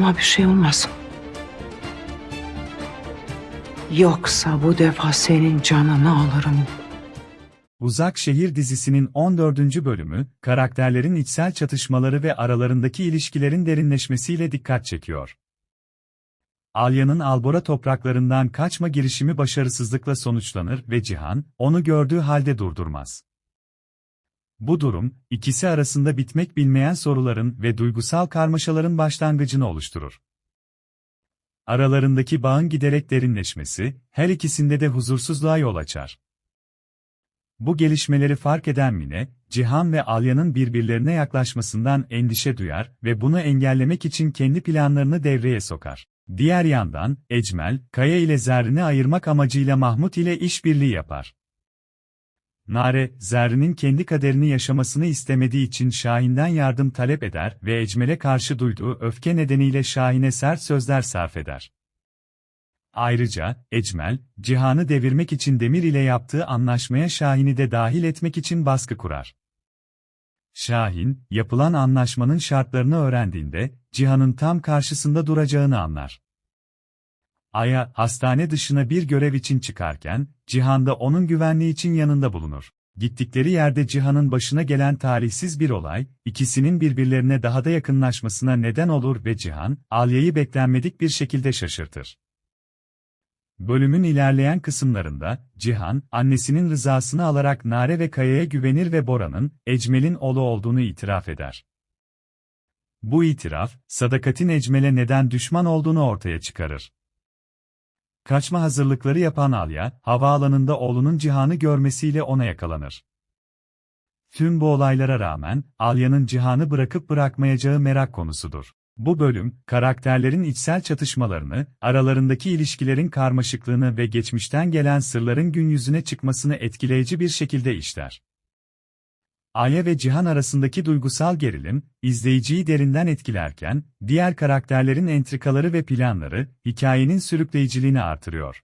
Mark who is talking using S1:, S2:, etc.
S1: Canıma bir şey olmasın. Yoksa bu defa senin canını alırım.
S2: Uzak Şehir dizisinin 14. bölümü, karakterlerin içsel çatışmaları ve aralarındaki ilişkilerin derinleşmesiyle dikkat çekiyor. Alya'nın Albora topraklarından kaçma girişimi başarısızlıkla sonuçlanır ve Cihan, onu gördüğü halde durdurmaz. Bu durum, ikisi arasında bitmek bilmeyen soruların ve duygusal karmaşaların başlangıcını oluşturur. Aralarındaki bağın giderek derinleşmesi, her ikisinde de huzursuzluğa yol açar. Bu gelişmeleri fark eden Mine, Cihan ve Alya'nın birbirlerine yaklaşmasından endişe duyar ve bunu engellemek için kendi planlarını devreye sokar. Diğer yandan, Ecmel, Kaya ile Zerrin'i ayırmak amacıyla Mahmut ile işbirliği yapar. Nare, Zerrin'in kendi kaderini yaşamasını istemediği için Şahin'den yardım talep eder ve Ecmel'e karşı duyduğu öfke nedeniyle Şahin'e sert sözler sarf eder. Ayrıca, Ecmel, Cihan'ı devirmek için Demir ile yaptığı anlaşmaya Şahin'i de dahil etmek için baskı kurar. Şahin, yapılan anlaşmanın şartlarını öğrendiğinde, Cihan'ın tam karşısında duracağını anlar. Aya, hastane dışına bir görev için çıkarken, Cihan da onun güvenliği için yanında bulunur. Gittikleri yerde Cihan'ın başına gelen talihsiz bir olay, ikisinin birbirlerine daha da yakınlaşmasına neden olur ve Cihan, Alya'yı beklenmedik bir şekilde şaşırtır. Bölümün ilerleyen kısımlarında, Cihan, annesinin rızasını alarak Nare ve Kaya'ya güvenir ve Bora'nın, Ecmel'in oğlu olduğunu itiraf eder. Bu itiraf, Sadakat'in Ecmel'e neden düşman olduğunu ortaya çıkarır. Kaçma hazırlıkları yapan Alya, havaalanında oğlunun Cihan'ı görmesiyle ona yakalanır. Tüm bu olaylara rağmen, Alya'nın Cihan'ı bırakıp bırakmayacağı merak konusudur. Bu bölüm, karakterlerin içsel çatışmalarını, aralarındaki ilişkilerin karmaşıklığını ve geçmişten gelen sırların gün yüzüne çıkmasını etkileyici bir şekilde işler. Aya ve Cihan arasındaki duygusal gerilim, izleyiciyi derinden etkilerken, diğer karakterlerin entrikaları ve planları, hikayenin sürükleyiciliğini artırıyor.